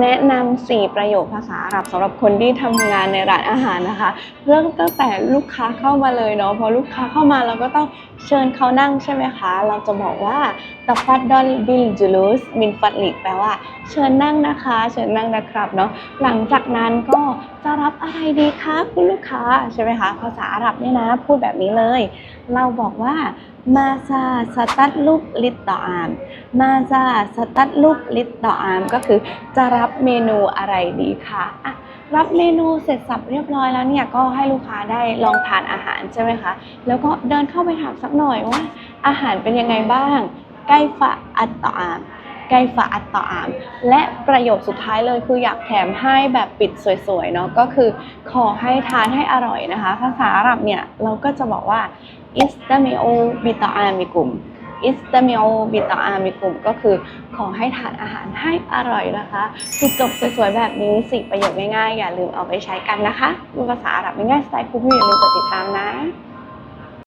แนะนำสี่ประโยคภาษาอาหรับสำหรับคนที่ทำงานในร้านอาหารนะคะ เริ่มตั้งแต่ลูกค้าเข้ามาเลยเนาะพอลูกค้าเข้ามาเราก็ต้องเชิญเขานั่งใช่ไหมคะ เราจะบอกว่าตัฟัดดอนบิลจูลุสมินฟัดลิกแปลว่า เชิญนั่งนะคะ เชิญนั่งนะครับเนาะหลังจากนั้นก็จะรับอะไรดีคะคุณลูกค้าใช่ไหมคะภาษาอาหรับเนี่ยนะ พูดแบบนี้เลย เราบอกว่ามาซาสตัดลุกลิตต่ออามมาซาสตัดลุกลิตต่ออามก็คือจะรับเมนูอะไรดีคะอะรับเมนูเสร็จสับเรียบร้อยแล้วเนี่ยก็ให้ลูกค้าได้ลองทานอาหารใช่ไหมคะแล้วก็เดินเข้าไปถามสักหน่อยว่า อาหารเป็นยังไงบ้างใกล้ฝะอัตต่ออาม ไกฟะอัตต่ออามและประโยคสุดท้ายเลยคืออยากแถมให้แบบปิดสวยๆเนาะก็คือขอให้ทานให้อร่อยนะคะ ภาษาอาหรับเนี่ยเราก็จะบอกว่าอิสตามิโอบิตาอามิกุมอิสตามิโอบิตาอามิกุมก็คือขอให้ทานอาหารให้อร่อยนะคะคือจบสวยๆแบบนี้สี่ประโยคง่ายๆ อย่าลืมเอาไปใช้กันนะคะภาษาอาหรับง่ายๆสไตล์คุณผู้อย่าลืมกดติดตามนะ